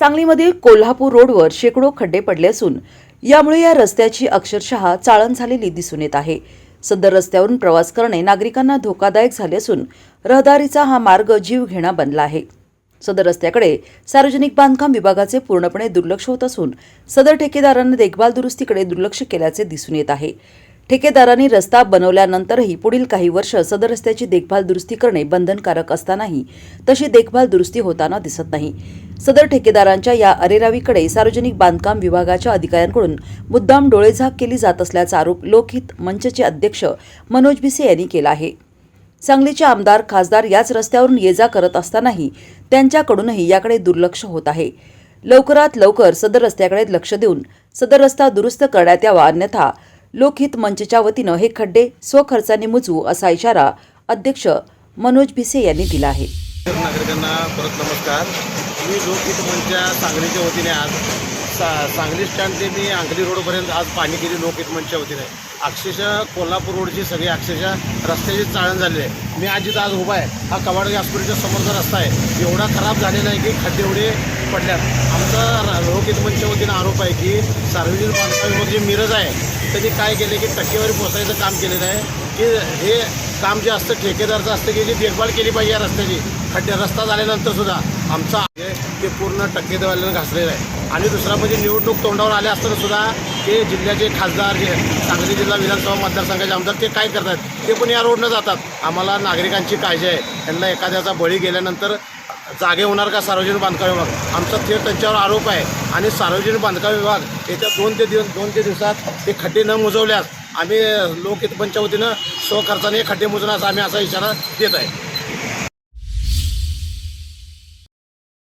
सांगलीमधील कोल्हापूर रोडवर शेकडो खड्डे पडले असून यामुळे या रस्त्याची अक्षरशः चाळण झालेली दिसून येत आहे. सदर रस्त्यावरून प्रवास करणे नागरिकांना धोकादायक झाले असून रहदारीचा हा मार्ग जीवघेणा बनला आहे. सदर रस्त्याकडे सार्वजनिक बांधकाम विभागाचे पूर्णपणे दुर्लक्ष होत असून सदर ठेकेदारांनी देखभाल दुरुस्तीकडे दुर्लक्ष केल्याचे दिसून येत आहे. ठेकेदारांनी रस्ता बनवल्यानंतरही पुढील काही वर्ष सदर रस्त्याची देखभाल दुरुस्ती करणे बंधनकारक असतानाही तशी देखभाल दुरुस्ती होताना दिसत नाही. सदर ठेकेदारांच्या या अरेरावीकडे सार्वजनिक बांधकाम विभागाच्या अधिकाऱ्यांकडून मुद्दाम डोळेझाक केली जात असल्याचा आरोप लोकहित मंचचे अध्यक्ष मनोज भिसे यांनी केला आहे. सांगलीचे आमदार खासदार याच रस्त्यावरून ये जा करत असतानाही त्यांच्याकडूनही याकडे दुर्लक्ष होत आहे. लवकरात लवकर सदर रस्त्याकडे लक्ष देऊन सदर रस्ता दुरुस्त करण्यात यावा अन्यथा लोकहित मंचच्या वतीनं हे खड्डे स्वखर्चाने मुजवू असा इशारा अध्यक्ष मनोज भिसे यांनी दिला आहे. नागरिकांना परत नमस्कार. मी लोकहित मंचच्या सांगलीच्या वतीने आज सा सांगली स्टँड ते मी अंकली रोडपर्यंत आज पाणी केली लोकहित मंचच्या वतीने. अक्षरशः कोल्हापूर रोडची सगळी अक्षरशः रस्त्याची चाळण झालेली आहे. मी आज जिथं आज उभा आहे. हा कवाड व्यासपुरीच्या समोरचा रस्ता आहे. एवढा खराब झालेला आहे की खड्डे एवढे पडल्यात. आमचा लोकहित मंचच्या वतीने आरोप आहे की सार्वजनिक बांधकाम विभाग जे मिरज आहे त्यांनी काय केले की टक्केवारी पोचायचं काम केलेलं आहे. की हे काम जे असतं ठेकेदारचं असतं की जी देखभाल केली पाहिजे या रस्त्याची. खड्डे रस्ता झाल्यानंतर सुद्धा आमचा आहे ते पूर्ण टक्केदारवाल्यानं घासलेलं आहे. आणि दुसरा म्हणजे निवडणूक तोंडावर आले असताना सुद्धा ते जिल्ह्याचे खासदार जे सांगली जिल्हा विधानसभा मतदारसंघाचे आमदार ते काय करतात ते पण या रोडनं जातात. आम्हाला नागरिकांची काळजी आहे. त्यांना एखाद्याचा बळी गेल्यानंतर जागे होणार का सार्वजनिक बांधकाम विभाग? आमचा थेट त्यांच्यावर आरोप आहे. आणि सार्वजनिक बांधकाम विभाग येत्या दोन ते दिवस दोन ते दिवसात ते खड्डे न मुजवल्यास आम्ही लोकहित पंचावतीनं स्वखर्चाने खड्डे मोजण्याचा आम्ही असा इशारा देत आहे.